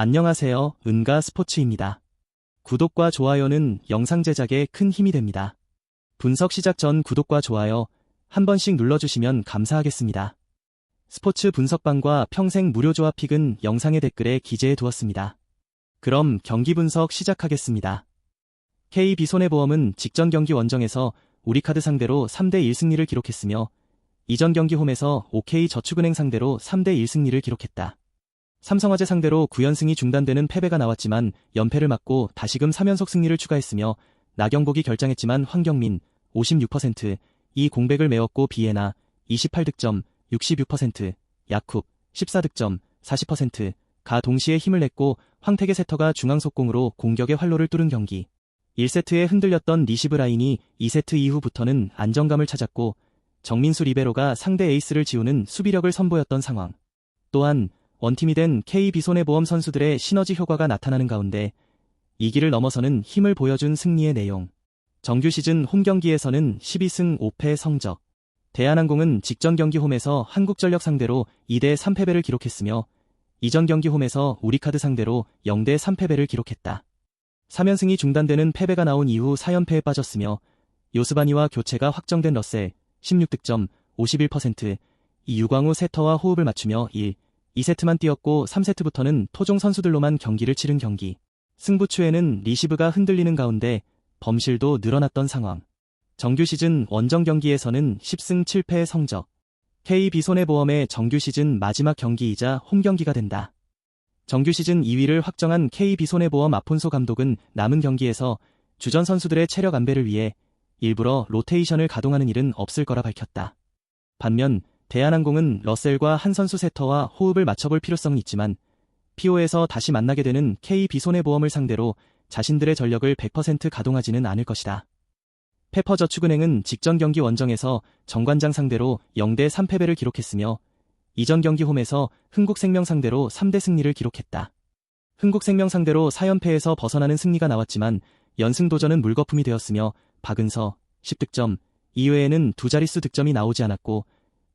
안녕하세요. 은가 스포츠입니다. 구독과 좋아요는 영상 제작에 큰 힘이 됩니다. 분석 시작 전 구독과 좋아요 한 번씩 눌러주시면 감사하겠습니다. 스포츠 분석방과 평생 무료 조합 픽은 영상의 댓글에 기재해 두었습니다. 그럼 경기 분석 시작하겠습니다. KB손해보험은 직전 경기 원정에서 우리카드 상대로 3대1 승리를 기록했으며 이전 경기 홈에서 OK저축은행 상대로 3대1 승리를 기록했다. 삼성화재 상대로 9연승이 중단되는 패배가 나왔지만 연패를 맞고 다시금 3연속 승리를 추가했으며 나경복이 결장했지만 황경민 56%, 이 공백을 메웠고 비에나 28득점 66%, 야쿱 14득점 40%가 동시에 힘을 냈고 황태계 세터가 중앙 속공으로 공격의 활로를 뚫은 경기. 1세트에 흔들렸던 리시브 라인이 2세트 이후부터는 안정감을 찾았고 정민수 리베로가 상대 에이스를 지우는 수비력을 선보였던 상황. 또한 원팀이 된 KB손해보험 선수들의 시너지 효과가 나타나는 가운데 이기를 넘어서는 힘을 보여준 승리의 내용. 정규 시즌 홈 경기에서는 12승 5패 성적. 대한항공은 직전 경기 홈에서 한국전력 상대로 2대 3패배를 기록했으며 이전 경기 홈에서 우리카드 상대로 0대 3패배를 기록했다. 3연승이 중단되는 패배가 나온 이후 4연패에 빠졌으며 요스바니와 교체가 확정된 러셀 16득점 51%, 이 유광우 세터와 호흡을 맞추며 1, 2세트만 뛰었고 3세트부터는 토종 선수들로만 경기를 치른 경기. 승부추에는 리시브가 흔들리는 가운데 범실도 늘어났던 상황. 정규 시즌 원정 경기에서는 10승 7패의 성적. KB손해보험의 정규 시즌 마지막 경기이자 홈 경기가 된다. 정규 시즌 2위를 확정한 KB손해보험 아폰소 감독은 남은 경기에서 주전 선수들의 체력 안배를 위해 일부러 로테이션을 가동하는 일은 없을 거라 밝혔다. 반면 대한항공은 러셀과 한 선수 세터와 호흡을 맞춰볼 필요성은 있지만 PO에서 다시 만나게 되는 KB손해보험을 상대로 자신들의 전력을 100% 가동하지는 않을 것이다. 페퍼저축은행은 직전 경기 원정에서 정관장 상대로 0대 3패배를 기록했으며 이전 경기 홈에서 흥국생명 상대로 3대 승리를 기록했다. 흥국생명 상대로 4연패에서 벗어나는 승리가 나왔지만 연승 도전은 물거품이 되었으며 박은서 10득점 이외에는 두 자릿수 득점이 나오지 않았고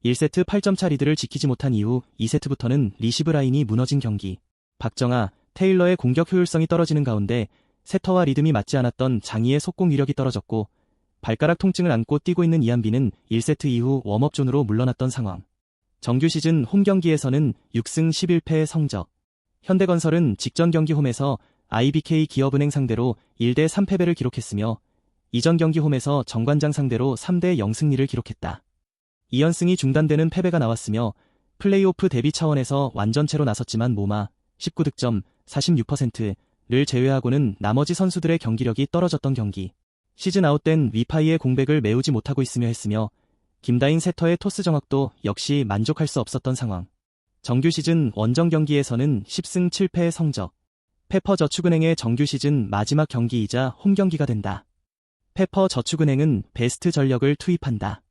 1세트 8점차 리드를 지키지 못한 이후 2세트부터는 리시브 라인이 무너진 경기. 박정아, 테일러의 공격 효율성이 떨어지는 가운데 세터와 리듬이 맞지 않았던 장희의 속공 위력이 떨어졌고 발가락 통증을 안고 뛰고 있는 이한비는 1세트 이후 웜업존으로 물러났던 상황. 정규 시즌 홈 경기에서는 6승 11패의 성적. 현대건설은 직전 경기 홈에서 IBK 기업은행 상대로 1대 3패배를 기록했으며 이전 경기 홈에서 정관장 상대로 3대 0승리를 기록했다. 2연승이 중단되는 패배가 나왔으며 플레이오프 대비 차원에서 완전체로 나섰지만 모마 19득점 46%를 제외하고는 나머지 선수들의 경기력이 떨어졌던 경기. 시즌 아웃된 위파이의 공백을 메우지 못하고 있으며 했으며 김다인 세터의 토스 정확도 역시 만족할 수 없었던 상황. 정규 시즌 원정 경기에서는 10승 7패의 성적. 페퍼 저축은행의 정규 시즌 마지막 경기이자 홈 경기가 된다. 페퍼 저축은행은 베스트 전력을 투입한다.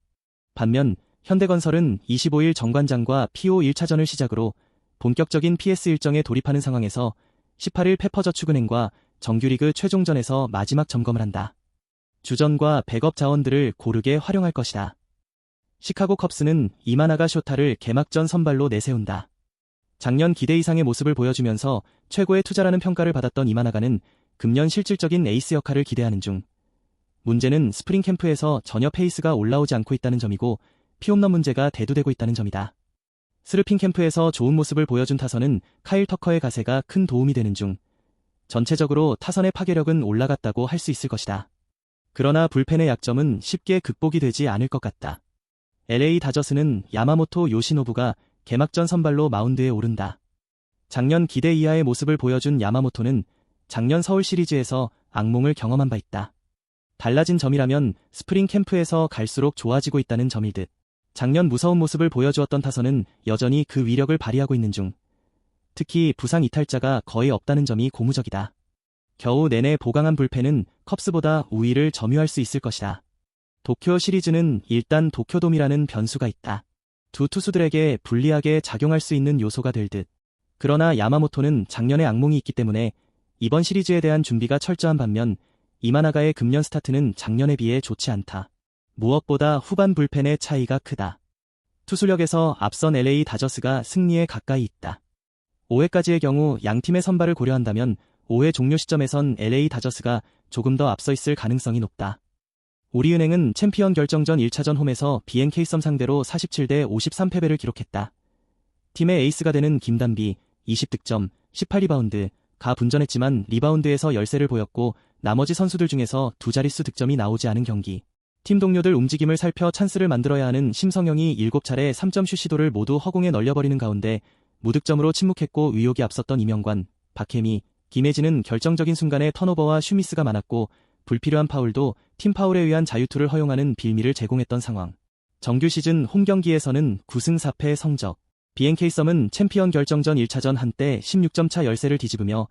반면 현대건설은 25일 정관장과 PO 1차전을 시작으로 본격적인 PS 일정에 돌입하는 상황에서 18일 페퍼저축은행과 정규리그 최종전에서 마지막 점검을 한다. 주전과 백업 자원들을 고르게 활용할 것이다. 시카고 컵스는 이마나가 쇼타를 개막전 선발로 내세운다. 작년 기대 이상의 모습을 보여주면서 최고의 투자라는 평가를 받았던 이마나가는 금년 실질적인 에이스 역할을 기대하는 중. 문제는 스프링 캠프에서 전혀 페이스가 올라오지 않고 있다는 점이고 피홈런 문제가 대두되고 있다는 점이다. 스르핑 캠프에서 좋은 모습을 보여준 타선은 카일 터커의 가세가 큰 도움이 되는 중 전체적으로 타선의 파괴력은 올라갔다고 할 수 있을 것이다. 그러나 불펜의 약점은 쉽게 극복이 되지 않을 것 같다. LA 다저스는 야마모토 요시노부가 개막전 선발로 마운드에 오른다. 작년 기대 이하의 모습을 보여준 야마모토는 작년 서울 시리즈에서 악몽을 경험한 바 있다. 달라진 점이라면 스프링 캠프에서 갈수록 좋아지고 있다는 점일 듯. 작년 무서운 모습을 보여주었던 타선은 여전히 그 위력을 발휘하고 있는 중. 특히 부상 이탈자가 거의 없다는 점이 고무적이다. 겨우 내내 보강한 불펜은 컵스보다 우위를 점유할 수 있을 것이다. 도쿄 시리즈는 일단 도쿄돔이라는 변수가 있다. 두 투수들에게 불리하게 작용할 수 있는 요소가 될 듯. 그러나 야마모토는 작년에 악몽이 있기 때문에 이번 시리즈에 대한 준비가 철저한 반면 이마나가의 금년 스타트는 작년에 비해 좋지 않다. 무엇보다 후반 불펜의 차이가 크다. 투수력에서 앞선 LA 다저스가 승리에 가까이 있다. 5회까지의 경우 양팀의 선발을 고려한다면 5회 종료 시점에선 LA 다저스가 조금 더 앞서 있을 가능성이 높다. 우리은행은 챔피언 결정전 1차전 홈에서 BNK썸 상대로 47대 53패배를 기록했다. 팀의 에이스가 되는 김단비 20득점, 18리바운드, 가 분전했지만 리바운드에서 열세를 보였고 나머지 선수들 중에서 두 자릿수 득점이 나오지 않은 경기. 팀 동료들 움직임을 살펴 찬스를 만들어야 하는 심성영이 7차례 3점슛 시도를 모두 허공에 널려버리는 가운데 무득점으로 침묵했고 의욕이 앞섰던 이명관, 박혜미, 김혜진은 결정적인 순간에 턴오버와 슈미스가 많았고 불필요한 파울도 팀 파울에 의한 자유투를 허용하는 빌미를 제공했던 상황. 정규 시즌 홈 경기에서는 9승 4패의 성적. BNK 썸은 챔피언 결정전 1차전 한때 16점 차 열세를 뒤집으며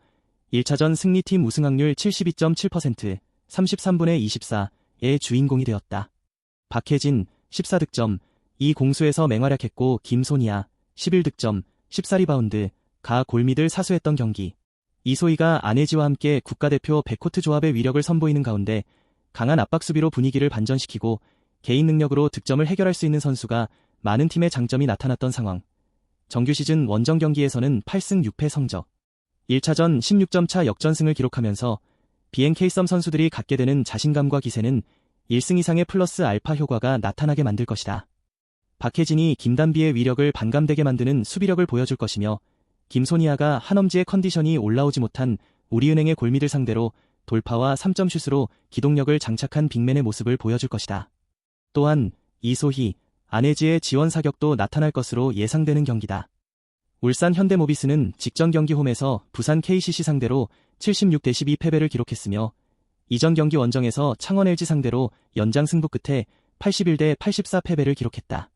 1차전 승리팀 우승 확률 72.7%, 33분의 24 의 주인공이 되었다. 박혜진 14득점, 이 공수에서 맹활약했고 김소니아 11득점, 14리바운드, 가 골밑을 사수했던 경기. 이소희가 안혜지와 함께 국가대표 백코트 조합의 위력을 선보이는 가운데 강한 압박 수비로 분위기를 반전시키고 개인 능력으로 득점을 해결할 수 있는 선수가 많은 팀의 장점이 나타났던 상황. 정규 시즌 원정 경기에서는 8승 6패 성적. 1차전 16점 차 역전승을 기록하면서 BNK 썸 선수들이 갖게 되는 자신감과 기세는 1승 이상의 플러스 알파 효과가 나타나게 만들 것이다. 박혜진이 김단비의 위력을 반감되게 만드는 수비력을 보여줄 것이며 김소니아가 한엄지의 컨디션이 올라오지 못한 우리은행의 골밑을 상대로 돌파와 3점슛으로 기동력을 장착한 빅맨의 모습을 보여줄 것이다. 또한 이소희, 안혜지의 지원 사격도 나타날 것으로 예상되는 경기다. 울산 현대모비스는 직전 경기 홈에서 부산 KCC 상대로 76대 12 패배를 기록했으며 이전 경기 원정에서 창원 LG 상대로 연장 승부 끝에 81대 84 패배를 기록했다.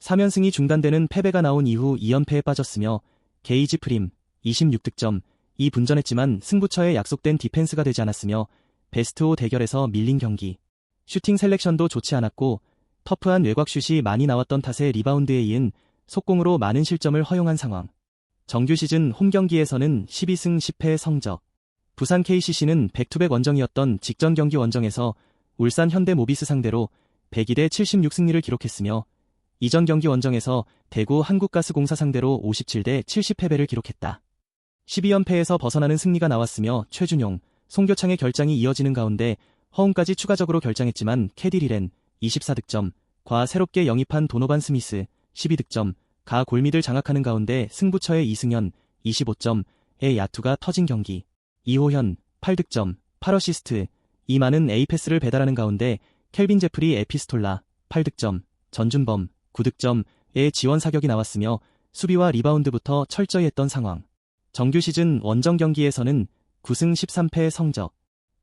3연승이 중단되는 패배가 나온 이후 2연패에 빠졌으며 게이지 프림 26득점, 이 분전했지만 승부처에 약속된 디펜스가 되지 않았으며 베스트 5 대결에서 밀린 경기. 슈팅 셀렉션도 좋지 않았고 터프한 외곽슛이 많이 나왔던 탓에 리바운드에 이은 속공으로 많은 실점을 허용한 상황. 정규 시즌 홈 경기에서는 12승 10패의 성적. 부산 KCC는 백투백 원정이었던 직전 경기 원정에서 울산 현대 모비스 상대로 102대 76 승리를 기록했으며 이전 경기 원정에서 대구 한국가스공사 상대로 57대 70패배를 기록했다. 12연패에서 벗어나는 승리가 나왔으며 최준용, 송교창의 결장이 이어지는 가운데 허웅까지 추가적으로 결장했지만 캐디리렌 24득점, 과 새롭게 영입한 도노반 스미스 12득점, 가 골밑을 장악하는 가운데 승부처의 이승현 25점의 야투가 터진 경기. 이호현 8득점, 8어시스트, 이 많은 A패스를 배달하는 가운데 켈빈 제프리 에피스톨라 8득점, 전준범 9득점의 지원 사격이 나왔으며 수비와 리바운드부터 철저히 했던 상황. 정규 시즌 원정 경기에서는 9승 13패의 성적.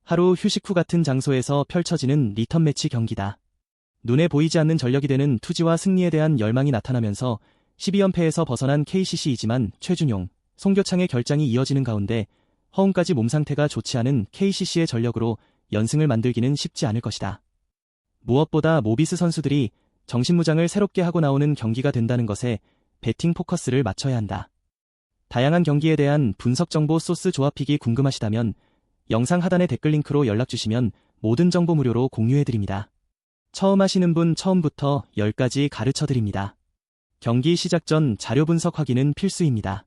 하루 휴식 후 같은 장소에서 펼쳐지는 리턴 매치 경기다. 눈에 보이지 않는 전력이 되는 투지와 승리에 대한 열망이 나타나면서 12연패에서 벗어난 KCC이지만 최준용, 송교창의 결장이 이어지는 가운데 허웅까지 몸 상태가 좋지 않은 KCC의 전력으로 연승을 만들기는 쉽지 않을 것이다. 무엇보다 모비스 선수들이 정신무장을 새롭게 하고 나오는 경기가 된다는 것에 배팅 포커스를 맞춰야 한다. 다양한 경기에 대한 분석 정보 소스 조합픽이 궁금하시다면 영상 하단의 댓글 링크로 연락 주시면 모든 정보 무료로 공유해 드립니다. 처음 하시는 분 처음부터 10가지 가르쳐 드립니다. 경기 시작 전 자료 분석 확인은 필수입니다.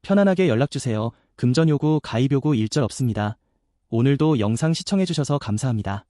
편안하게 연락 주세요. 금전 요구, 가입 요구 일절 없습니다. 오늘도 영상 시청해 주셔서 감사합니다.